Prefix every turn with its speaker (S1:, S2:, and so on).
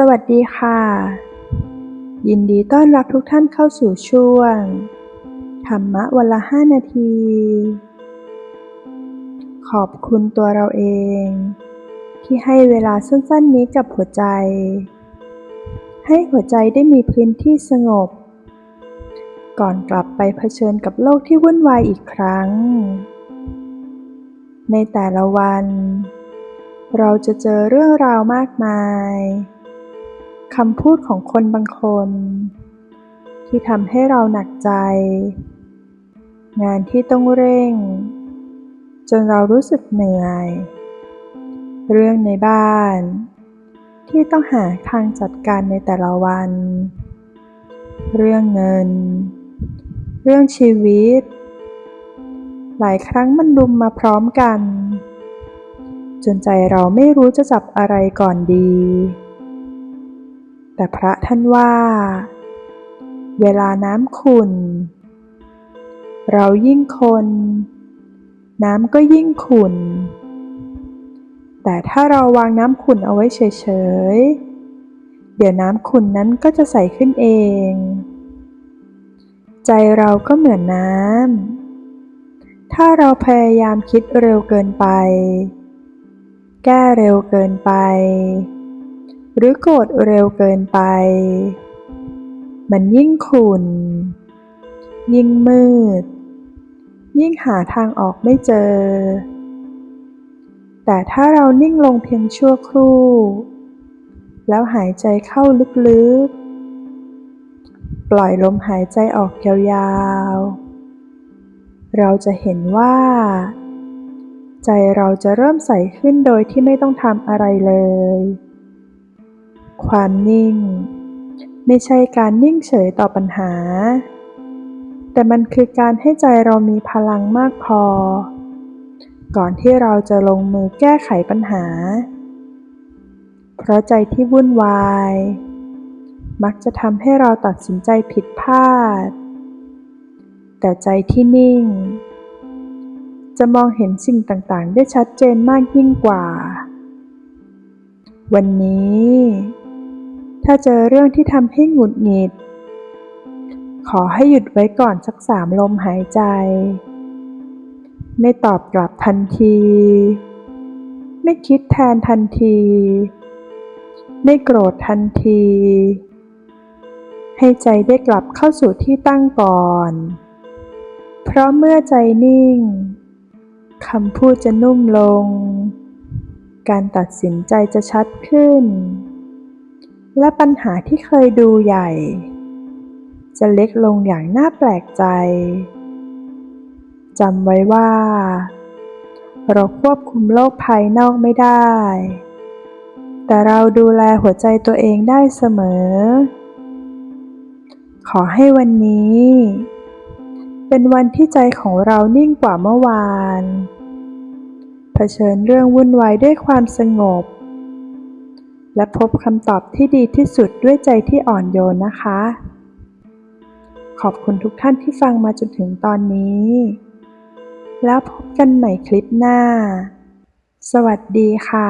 S1: สวัสดีค่ะ ยินดีต้อนรับทุกท่านเข้าสู่ช่วง ธรรมะวันละห้านาที ขอบคุณตัวเราเอง ที่ให้เวลาสั้นๆนี้กับหัวใจ ให้หัวใจได้มีพื้นที่สงบ ก่อนกลับไปเผชิญกับโลกที่วุ่นวายอีกครั้ง ในแต่ละวัน เราจะเจอเรื่องราวมากมาย คำพูดของคนบางคน ที่ทำให้เราหนักใจ งานที่ต้องเร่ง จนเรารู้สึกเหนื่อย เรื่องในบ้าน ที่ต้องหาทางจัดการในแต่ละวัน เรื่องเงิน เรื่องชีวิต หลายครั้งมันรุมมาพร้อมกัน จนใจเราไม่รู้จะจับอะไรก่อนดี แต่พระท่านว่า เวลาน้ำขุ่น เรายิ่งคน น้ำก็ยิ่งขุ่น แต่ถ้าเราวางน้ำขุ่นเอาไว้เฉยๆ เดี๋ยวน้ำขุ่นนั้นก็จะใสขึ้นเอง ใจเราก็เหมือนน้ำ ถ้าเราพยายามคิดเร็วเกินไป แก้เร็วเกินไป หรือโกรธเร็วเกินไป มันยิ่งขุ่น ยิ่งมืด ยิ่งหาทางออกไม่เจอ แต่ถ้าเรานิ่งลงเพียงชั่วครู่ แล้วหายใจเข้าลึกๆ ปล่อยลมหายใจออกยาวๆ เราจะเห็นว่า ใจเราจะเริ่มใสขึ้นโดยที่ไม่ต้องทำอะไรเลย ความนิ่ง ไม่ใช่การนิ่งเฉยต่อปัญหา แต่มันคือการให้ใจเรามีพลังมากพอ ก่อนที่เราจะลงมือแก้ไขปัญหา เพราะใจที่วุ่นวาย มักจะทำให้เราตัดสินใจผิดพลาด แต่ใจที่นิ่ง จะมองเห็นสิ่งต่างๆ ได้ชัดเจนมากยิ่งกว่าวันนี้ ถ้าเจอเรื่องที่ทำให้หงุดหงิด ขอให้หยุดไว้ก่อนสักสามลมหายใจ ไม่ตอบกลับทันที ไม่คิดแทนทันที ไม่โกรธทันที ให้ใจได้กลับเข้าสู่ที่ตั้งก่อน เพราะเมื่อใจนิ่งคำพูดจะนุ่มลง การตัดสินใจจะชัดขึ้น และปัญหาที่เคยดูใหญ่ จะเล็กลงอย่างน่าแปลกใจจำไว้ว่า เราควบคุมโลกภายนอกไม่ได้ แต่เราดูแลหัวใจตัวเองได้เสมอ ขอให้วันนี้ เป็นวันที่ใจของเรานิ่งกว่าเมื่อวาน เผชิญเรื่องวุ่นวายด้วยความสงบ และพบคำตอบที่ดีที่สุดด้วยใจที่อ่อนโยนนะคะ ขอบคุณทุกท่านที่ฟังมาจนถึงตอนนี้ แล้วพบกันใหม่คลิปหน้า สวัสดีค่ะ